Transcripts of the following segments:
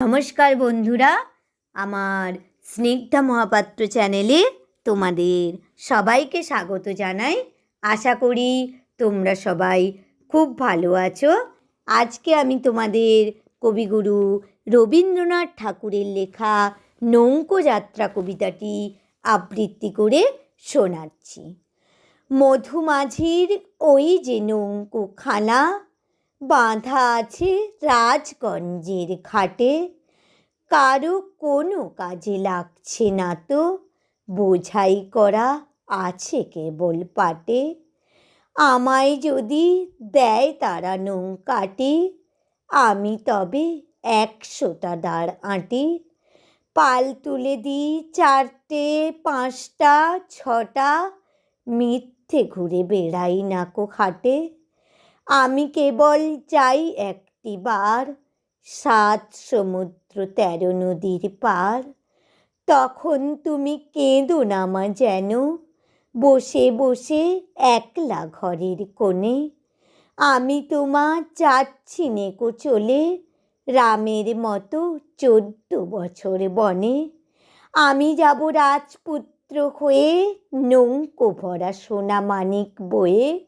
নমস্কার বন্ধুরা, আমার স্নিগ্ধা মহাপাত্র চ্যানেলে তোমাদের সবাইকে স্বাগত জানাই। আশা করি তোমরা সবাই খুব ভালো আছো। আজকে আমি তোমাদের কবিগুরু রবীন্দ্রনাথ ঠাকুরের লেখা নৌকো যাত্রা কবিতাটি আবৃত্তি করে শোনাচ্ছি। মধুমাঝির ওই যে নৌকো নৌকোখানা বাঁধা আছে রাজগঞ্জের ঘাটে কারও কোনো কাজে লাগছে না তো, বোঝাই করা আছে কেবল পাটে। আমায় যদি দেয় তারা নৌকাটি, আমি তবে একশোটা দাঁড় আঁটি। পাল তুলে দিই চারটে, পাঁচটা, ছটা, মিথ্যে ঘুরে বেড়াই নাকো খাটে। আমি কেবল চাই একটি বার। সাত সমুদ্র তেরো নদীর পার। তখন তুমি কেঁদো না মা যেন। বসে বসে একলা ঘরের কোণে। আমি তোমা যাচ্ছি নেকো চলে রামের মতো চোদ্দ বছর বনে। আমি যাব রাজপুত্র হয়ে নৌকো ভরা সোনা মানিক বয়ে।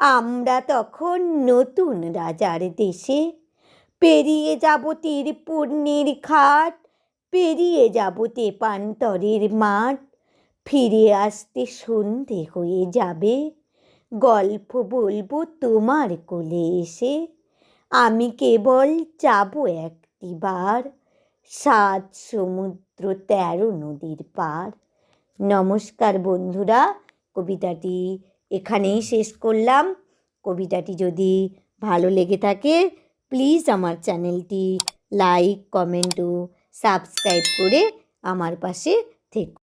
আমরা তখন নতুন রাজার দেশে। পেরিয়ে যাব তীরপূর্ণের খাট পেরিয়ে যাব তেপান্তরের মাঠ। ফিরে আসতে সন্ধে হয়ে যাবে, গল্প বলব তোমার কোলে এসে। আমি কেবল যাব একটি বার, সাত সমুদ্র তেরো নদীর পার। নমস্কার বন্ধুরা, কবিতাটি এখানেই শেষ করলাম। কবিতাটি যদি ভালো লেগে থাকে প্লিজ আমার চ্যানেলটি লাইক কমেন্ট ও সাবস্ক্রাইব করে আমার পাশে থেকো